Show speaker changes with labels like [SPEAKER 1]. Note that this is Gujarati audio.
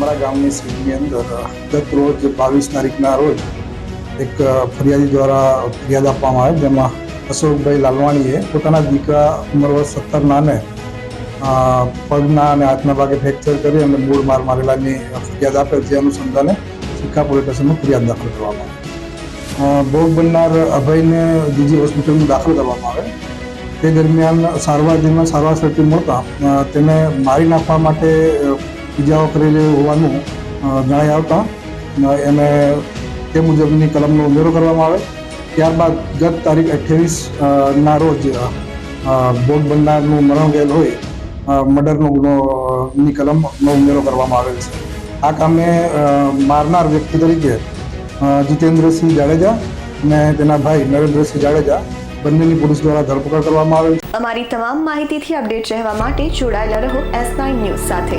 [SPEAKER 1] આમરા ગામની સીટની અંદર ગત રોજ બાવીસ તારીખના રોજ એક ફરિયાદી દ્વારા ફરિયાદ આપવામાં આવે જેમાં અશોકભાઈ લાલવાણીએ પોતાના દીકરા ઉંમર વર્ષ સત્તરનાને પગના અને હાથના ભાગે ફ્રેક્ચર કરી અને મૂળ માર મારેલાની ફરિયાદ આપે જે અનુસંધાને સિક્કા પોલીસ સ્ટેશનમાં ફરિયાદ દાખલ કરવામાં આવે. ભોગ બનનાર અભયને બીજી હોસ્પિટલમાં દાખલ કરવામાં આવે તે દરમિયાન સારવાર દરમિયાન સારવાર સર્ટી મળતા તેને મારી નાખવા માટે ઇજાઓ કરેલી હોવાનું જણાઈ આવતા. એને તે મુજબની કલમનો ઉમેરો કરવામાં આવે. ત્યારબાદ ગત તારીખ અઠ્યાવીસ ના રોજ ભોગ બનનારનું મરણ ગયેલ હોય મર્ડરનો ગુનો ની કલમનો ઉમેરો કરવામાં આવેલ છે. આ કામે મારનાર વ્યક્તિ તરીકે જીતેન્દ્રસિંહ જાડેજા અને તેના ભાઈ નરેન્દ્રસિંહ જાડેજા બંનેની પોલીસ દ્વારા ધરપકડ કરવામાં આવેલ છે.
[SPEAKER 2] અમારી તમામ માહિતીથી અપડેટ રહેવા માટે જોડાયેલા રહો એસ નાઇન ન્યૂઝ સાથે.